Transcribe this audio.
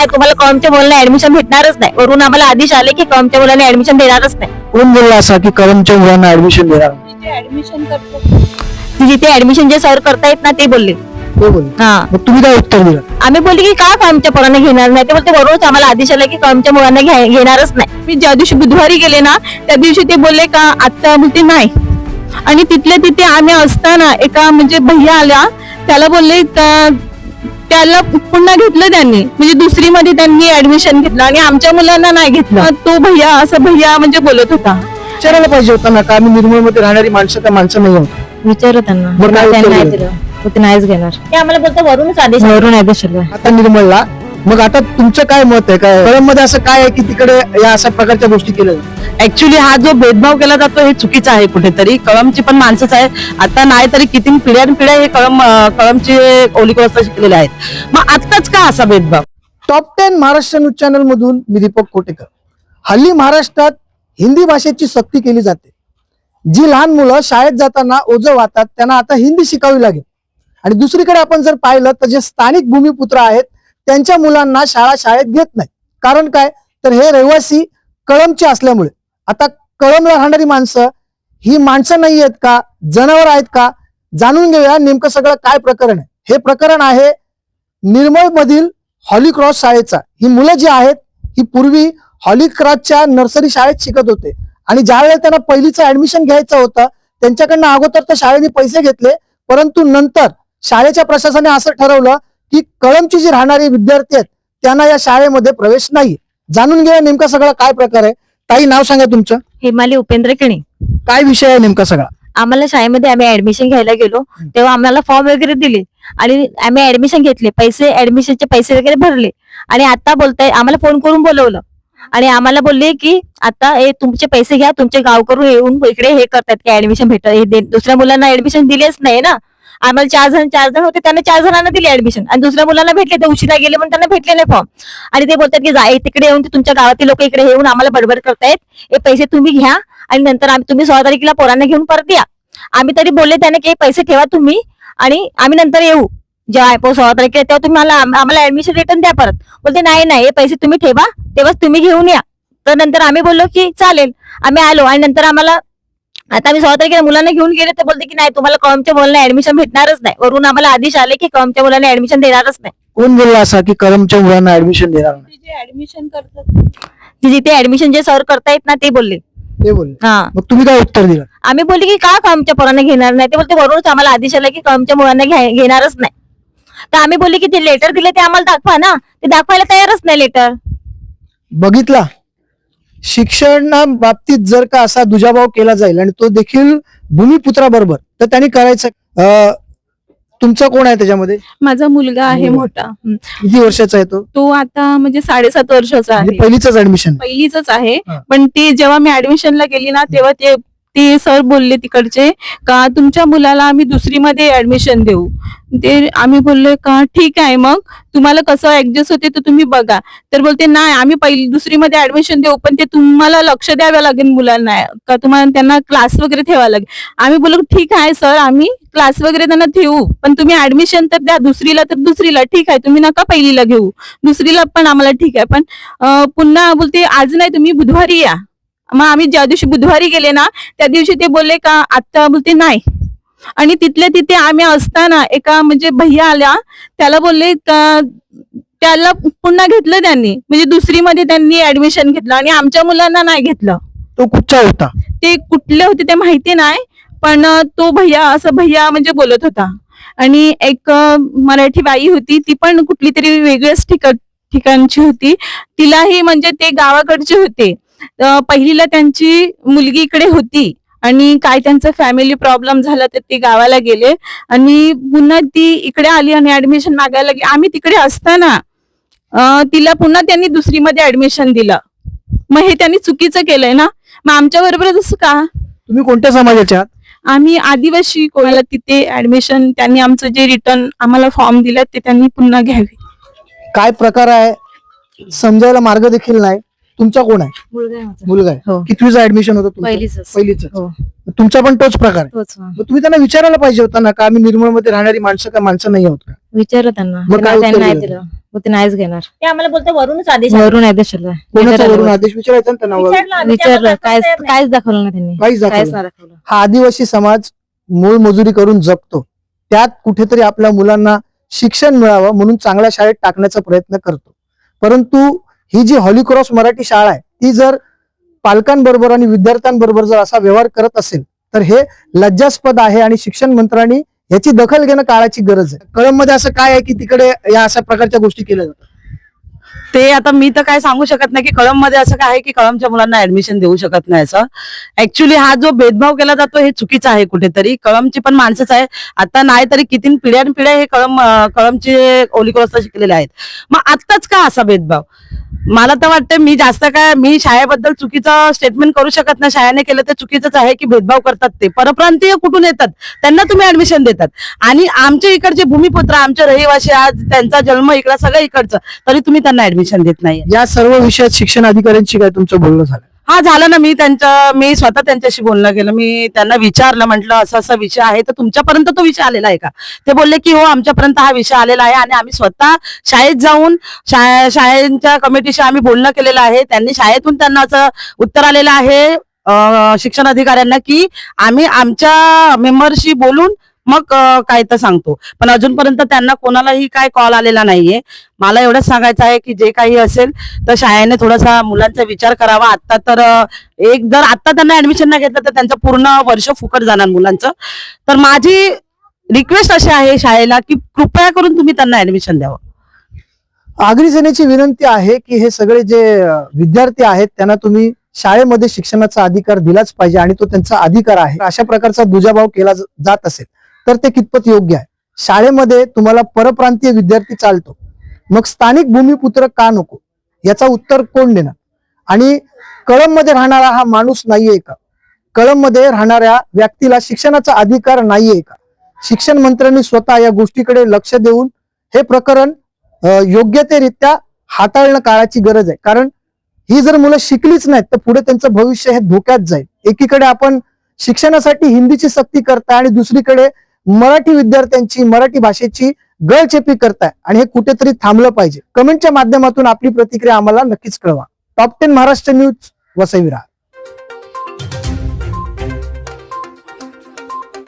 नाही तुम्हाला कॉमच्या मुलांना ऍडमिशन भेटणारच नाही. वरून आम्हाला आदेश आले की कॉमच्या मुलांना ऍडमिशन देणारच नाही. कोण बोलला असा की कलमच्या मुलांना ऍडमिशन देणार नाही? ऍडमिशन करतो. ते जिथे ऍडमिशन जे सर करतायत ना ते बोलले. ते बोलले. हा. मग तुम्ही काय उत्तर दिलं? आम्ही बोलले की का कॉमच्या पोरांना घेणार नाही? ते बोलते वरूनच आम्हाला आदेश आला की कॉमच्या मुलांना घ्या- घेणारच नाही. मी ज्या दिवशी बुधवारी गेले ना त्या दिवशी ते बोलले का आता बोलते नाही. आणि तिथल्या तिथे आम्ही असताना एका म्हणजे भैया आल्या त्याला बोलले का त्याला पुन्हा घेतलं त्यांनी. म्हणजे दुसरी मध्ये त्यांनी ऍडमिशन घेतलं आणि आमच्या मुलांना नाही घेतलं. तो भैया असं भैया म्हणजे बोलत होता. विचारायला पाहिजे होता ना का आम्ही निर्मळमध्ये राहणारी माणसं त्या माणसं नाही आहोत विचारू त्यांना बरं, काय त्यांनी उत्तर नाही दिलं? दिलं ते नाहीच घेणार. ते आम्हाला बोलतो वरूनच आदेश वरून आदेश आला आता निर्मळला मग आता तुमचं काय मत आहे? काय कळममध्ये असं काय आहे की तिकडे या अशा प्रकारच्या गोष्टी केल्या जातात? ऍक्च्युली हा जो भेदभाव केला जातो हे चुकीचं आहे कुठेतरी. कळमची पण माणसंच आहे. आता नाही तरी किती पिढ्यान पिढ्या हे कळम अं, कळमचे ओली शिकलेले आहेत. मग आत्ताच का असा भेदभाव? Top ten Maharashtra news channel मधून मी दीपक कोटेकर. हल्ली महाराष्ट्रात हिंदी भाषेची सक्ती केली जाते. जी लहान मुलं शाळेत जाताना ओझं वाहतात त्यांना आता हिंदी शिकावी लागेल. आणि दुसरीकडे आपण जर पाहिलं तर जे स्थानिक भूमिपुत्र आहेत त्यांच्या मुलांना शाळा शाळेत घेत नाही. कारण काय? तर हे रहिवासी कळमचे असल्यामुळे. आता कळमला राहणारी माणसं ही माणसं नाही आहेत का? जनावर आहेत का? जाणून घेऊया नेमकं सगळं काय प्रकरण आहे. हे प्रकरण आहे निर्मळ मधील शाळेचा. ही मुलं जी आहेत ही पूर्वी हॉलिक्रॉसच्या नर्सरी शाळेत शिकत होते. आणि ज्या वेळेला त्यांना पहिलीचं ऍडमिशन घ्यायचं होतं त्यांच्याकडनं अगोदर तर शाळेने पैसे घेतले परंतु नंतर शाळेच्या प्रशासनाने असं ठरवलं की कळमची जी राहणारी विद्यार्थी आहेत त्यांना या शाळेमध्ये प्रवेश नाही जाणून घेऊया नेमका सगळा काय प्रकार आहे. ताई नाव सांगा तुमचं. हेमाली उपेंद्र किणे. काय विषय आहे नेमका सगळा? आम्हाला शाळेमध्ये आम्ही ऍडमिशन घ्यायला गेलो तेव्हा आम्हाला फॉर्म वगैरे दिले आणि आम्ही ऍडमिशन घेतले. पैसे ऍडमिशनचे पैसे वगैरे भरले. आणि आता बोलताय आम्हाला फोन करून बोलवलं. आणि आम्हाला बोलले की आता हे तुमचे पैसे घ्या तुमचे गाव करून येऊन इकडे हे करतात की ऍडमिशन भेट हे दे- दुसऱ्या मुलांना ऍडमिशन दिलेच नाही ना. आम्हाला चार जण चार जण होते त्यांना चार जणांना दिले ऍडमिशन आणि दुसऱ्या मुलांना भेटले ते उशिरा गेले म्हणून त्यांना भेटले नाही फॉर्म आणि ते बोलतात की जाय तिकडे येऊन ते तुमच्या गावातील लोक इकडे येऊन आम्हाला बडबड करतायत. हे पैसे तुम्ही घ्या आणि नंतर आम्ही तुम्ही सोळा तारखेला पोरांना घेऊन परत या. आम्ही तरी बोलले त्याने की हे पैसे ठेवा तुम्ही आणि आम्ही नंतर येऊ. जेव्हा आयपो सोळा तारखेला तेव्हा तुम्ही मला आम्हाला ऍडमिशन रिटर्न द्या परत. बोलते नाही नाही हे पैसे तुम्ही ठेवा तेव्हाच तुम्ही घेऊन या. तर नंतर आम्ही बोललो की चालेल. आम्ही आलो आणि नंतर आम्हाला आता आम्ही सोळा तारखेला मुलांना घेऊन गेले तर बोलते की नाही तुम्हाला कॉमच्या मुलांना ऍडमिशन भेटणारच नाही. वरून आम्हाला आदेश आले की कॉमच्या मुलांना ऍडमिशन देणारच नाही. कोण बोलला असा की कलमच्या मुलांना ऍडमिशन देणार नाही? ऍडमिशन करतात. जिथे ऍडमिशन जे सर करतायत ना ते बोलले. ते बोलले. हा. मग तुम्ही काय उत्तर दिलं? आम्ही बोलले की का कॉमच्या पोरांना घेणार नाही? ते बोलते वरूनच आम्हाला आदेश आला की कॉमच्या मुलांना घ्या- घेणारच नाही. तर आम्ही बोलले की ते लेटर दिले ते आम्हाला दाखवा ना. ते दाखवायला तयारच नाही लेटर बघितला? शिक्षणा बाबतीत जर का असा दुजाभाव केला जाईल आणि तो देखील भूमिपुत्राबरोबर तर त्यांनी करायचं. तुमचा कोण आहे त्याच्यामध्ये? माझा मुलगा आहे. मोठा. किती वर्षाचा आहे तो? तो आता म्हणजे साडेसात वर्षाचा आहे. म्हणजे पहिलीच ऍडमिशन पहिलीच आहे. पण ते जेव्हा मी ऍडमिशनला गेली ना तेव्हा ते ते सर बोलले तिकडचे का तुमच्या मुलाला आम्ही दुसरीमध्ये ऍडमिशन देऊ? ते आम्ही बोलले का? ठीक आहे मग. तुम्हाला कसं ऍडजस्ट होते तर तुम्ही बघा. तर बोलते नाही आम्ही पहिली दुसरीमध्ये ऍडमिशन देऊ पण ते तुम्हाला लक्ष द्यावं लागेल मुलांना. का तुम्हाला त्यांना क्लास वगैरे ठेवावा लागेल? आम्ही बोललो ठीक आहे सर आम्ही क्लास वगैरे त्यांना ठेवू पण तुम्ही ऍडमिशन तर द्या दुसरीला तर दुसरीला. ठीक आहे तुम्ही नका पहिलीला घेऊ. दुसरीला पण आम्हाला ठीक आहे पण पुन्हा बोलते आज नाही तुम्ही बुधवारी या. मग आम्ही ज्या दिवशी बुधवारी गेले ना त्या दिवशी ते बोलले का आता बोलते नाही. आणि तिथल्या तिथे आम्ही असताना एका म्हणजे भैया आल्या त्याला बोलले का त्याला पुन्हा घेतलं त्यांनी. म्हणजे दुसरीमध्ये त्यांनी ऍडमिशन घेतलं आणि आमच्या मुलांना नाही घेतलं. तो कुठचा होता? ते कुठले होते ते माहिती नाही पण तो भैया असं भैया म्हणजे बोलत होता. आणि एक मराठी बाई होती ती पण कुठली तरी वेगळ्याच ठिका ठिकाणची होती. तिलाही म्हणजे ते गावाकडचे होते. पहिलीला त्यांची मुलगी इकडे होती आणि काय त्यांचा फॅमिली प्रॉब्लेम झाला तर ते गावाला गेले. आणि पुन्हा ती इकडे आली आणि ऍडमिशन मागायला गेली आम्ही तिकडे असताना तिला पुन्हा त्यांनी दुसरीमध्ये ऍडमिशन दिलं. मग हे त्यांनी चुकीचं केलंय ना? मग आमच्या बरोबर जसं का? तुम्ही कोणत्या समाजाचे आहात? आम्ही आदिवासी कोणाला तिथे ऍडमिशन त्यांनी आमचं जे रिटर्न आम्हाला फॉर्म दिला ते त्यांनी पुन्हा घ्यावे. काय प्रकार आहे? समजायला मार्ग देखील नाही. तुमचा कोण आहे? मुलगा आहे माझा. मुलगा आहे. हो. कितवीचं ऍडमिशन होतं तुमचं? पहिलीच पहिलीच हो. तुमचा पण तोच प्रकार आहे. तोच मग तुम्ही त्यांना विचारायला पाहिजे होता ना का आम्ही निर्मळमध्ये राहणारी माणसं का माणसं नाही आहोत का? विचारू त्यांना. मग काय त्यांना उत्तर नाही दिलं? दिलं. मग ते नाहीच घेणार. ते आम्हाला बोलते वरूनच आदेश आले. वरून आदेश आला. कोणाचा वरून आदेश? विचारायचा ना त्यांना वरून. विचारलं आम्ही, विचारलं. काहीच. काहीच दाखवलं नाही त्यांनी. काहीच काहीच दाखवलं नाही दाखवलं. हा आदिवासी समाज मूळ मजुरी करून जगतो. त्यात कुठेतरी आपल्या मुलांना शिक्षण मिळावं म्हणून चांगल्या शाळेत टाकण्याचा प्रयत्न करतो. परंतु ही जी हॉलीक्रॉस मराठी शाळा आहे ती जर पालकांबरोबर आणि विद्यार्थ्यांबरोबर जर असा व्यवहार करत असेल तर हे लज्जास्पद आहे आणि शिक्षण मंत्र्यांनी याची दखल घेणं काळाची गरज आहे. कळममध्ये असं काय आहे की तिकडे या अशा प्रकारच्या गोष्टी केल्या जातात? ते आता मी तर काय सांगू शकत नाही की कळममध्ये असं काय आहे की कळमच्या मुलांना ऍडमिशन देऊ शकत नाही असं. ऍक्च्युली हा जो भेदभाव केला जातो हे चुकीचा आहे कुठेतरी. कळमची पण माणसंच आहे. आता नाही तरी किती पिढ्यान पिढ्या हे कळम अं, कळमचे ओलिकोस्ता शिकलेले आहेत. मग आत्ताच का असा भेदभाव? मला तर वाटतं मी जास्त काय मी शाळेबद्दल चुकीचं स्टेटमेंट करू शकत नाही. शाळेने केलं ते चुकीचंच आहे की भेदभाव करतात ते. परप्रांतीय कुठून येतात? त्यांना तुम्ही ऍडमिशन देतात. आणि आमच्या इकडचे भूमिपुत्र आमचे रहिवासी आज त्यांचा जन्म इकडं सगळं इकडचं तरी तुम्ही त्यांना ऍडमिशन देत नाही या सर्व विषयात शिक्षण अधिकाऱ्यांशी काय तुमचं बोलणं झालं? हा झालं ना मी त्यांच्या मी स्वतः त्यांच्याशी बोलणं गेलं मी त्यांना विचारलं म्हटलं असा असा विषय आहे तर तुमच्यापर्यंत तो विषय आलेला आहे का? ते बोलले की हो आमच्यापर्यंत हा विषय आलेला आहे आणि आम्ही स्वतः शाळेत जाऊन शा- शाळेच्या कमिटीशी आम्ही बोलणं केलेलं आहे. त्यांनी शाळेतून त्यांना असं उत्तर आलेलं आहे शिक्षण अधिकाऱ्यांना की आम्ही आमच्या मेंबरशी बोलून मग काय तर सांगतो. पण अजूनपर्यंत त्यांना कोणालाही काय कॉल आलेला नाहीये. मला एवढंच सांगायचं आहे की जे काही असेल तर शाळेने थोडासा मुलांचा विचार करावा. आता तर एक जर आता त्यांना ऍडमिशन नाही घेतलं तर त्यांचं पूर्ण वर्ष फुकट जाणार मुलांचं. तर माझी रिक्वेस्ट अशी आहे शाळेला की कृपया करून तुम्ही त्यांना ऍडमिशन द्यावं. आगरी सेनेची विनंती आहे की हे सगळे जे विद्यार्थी आहेत त्यांना तुम्ही शाळेमध्ये शिक्षणाचा अधिकार दिलाच पाहिजे आणि तो त्यांचा अधिकार आहे. अशा प्रकारचा दुजाभाव केला जात असेल. तर ते कितपत योग्य आहे. शाळेमध्ये तुम्हाला परप्रांतीय विद्यार्थी चालतो. मग स्थानिक भूमिपुत्र का नको? याचा उत्तर कोण देणार? आणि कळममध्ये राहणारा हा माणूस नाहीये का? कळममध्ये राहणाऱ्या व्यक्तीला शिक्षणाचा अधिकार नाहीये का? शिक्षण मंत्र्यांनी स्वतः या गोष्टीकडे लक्ष देऊन हे प्रकरण योग्य योग्यतेरित्या हाताळणं काळाची गरज आहे. कारण ही जर मुलं शिकलीच नाहीत तर पुढे त्यांचं भविष्य हे धोक्यात जाईल. एकीकडे आपण शिक्षणासाठी हिंदीची सक्ती करताय आणि दुसरीकडे मराठी विद्यार्थ्यांची मराठी भाषेची गळचेपी करताय आणि हे कुठेतरी थांबलं पाहिजे. कमेंटच्या माध्यमातून आपली प्रतिक्रिया आम्हाला नक्कीच कळवा. Top ten Maharashtra news वसईविरा